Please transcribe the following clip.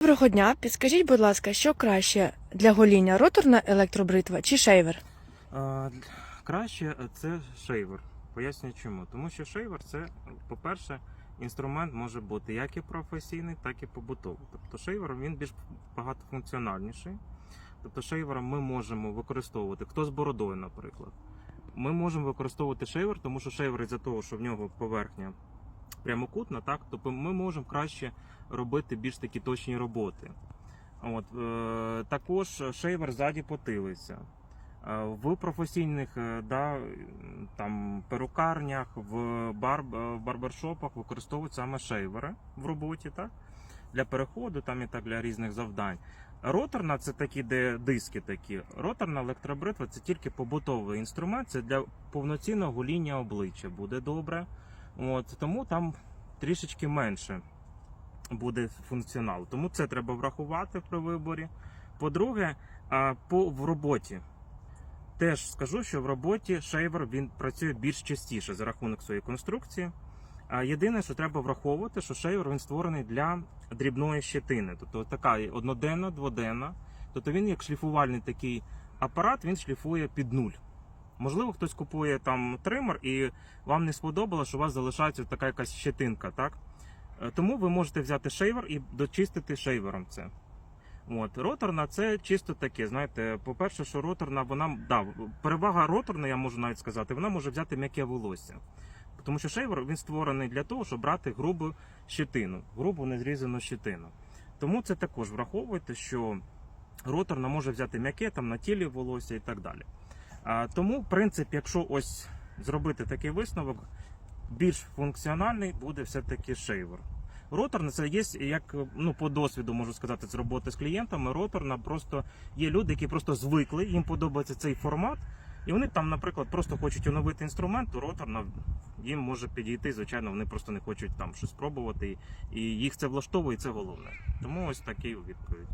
Доброго дня. Підскажіть, будь ласка, що краще для гоління роторна електробритва чи шейвер? А, краще це шейвер. Пояснюю чому. Тому що шейвер це, по-перше, інструмент може бути як і професійний, так і побутовий. Тобто шейвер він більш багатофункціональніший. Тобто шейвером ми можемо використовувати хто з бородою, наприклад. Ми можемо використовувати шейвер, тому що шейвер із-за того, що в нього поверхня прямокутна, так, тобто ми можемо краще робити більш такі точні роботи. От, е, також шейвер ззаді потилиця. Е, В професійних е, да, там, перукарнях, в барб, е, барбершопах використовують саме шейвери в роботі так? для переходу там, і так, для різних завдань. Роторна це такі, де диски такі. Роторна електробритва це тільки побутовий інструмент, це для повноцінного гоління обличчя буде добре. От, тому там трішечки менше буде функціонал. Тому це треба врахувати при виборі. По-друге, по в роботі. Теж скажу, що в роботі шейвер він працює більш частіше за рахунок своєї конструкції. Єдине, що треба враховувати, що шейвер він створений для дрібної щетини. Тобто така одноденна, дводенна. Тобто він як шліфувальний такий апарат, він шліфує під нуль. Можливо, хтось купує там тример і вам не сподобалося, що у вас залишається така якась щетинка, так? Е, Тому ви можете взяти шейвер і дочистити шейвером це. От, роторна це чисто таке. Знаєте, по-перше, що роторна, вона да, перевага роторна, я можу навіть сказати, вона може взяти м'яке волосся. Тому що шейвер він створений для того, щоб брати грубу щетину, грубу незрізану щетину. Тому це також враховуйте, що роторна може взяти м'яке там на тілі волосся і так далі. Тому, в принципі, якщо ось зробити такий висновок, більш функціональний буде все-таки шейвер. Роторна це є як ну по досвіду можу сказати з роботи з клієнтами. Роторна просто є люди, які просто звикли, їм подобається цей формат, і вони там, наприклад, просто хочуть оновити інструмент, то роторна їм може підійти. Звичайно, вони просто не хочуть там щось спробувати, і їх це влаштовує, і це головне. Тому ось такий відповідь.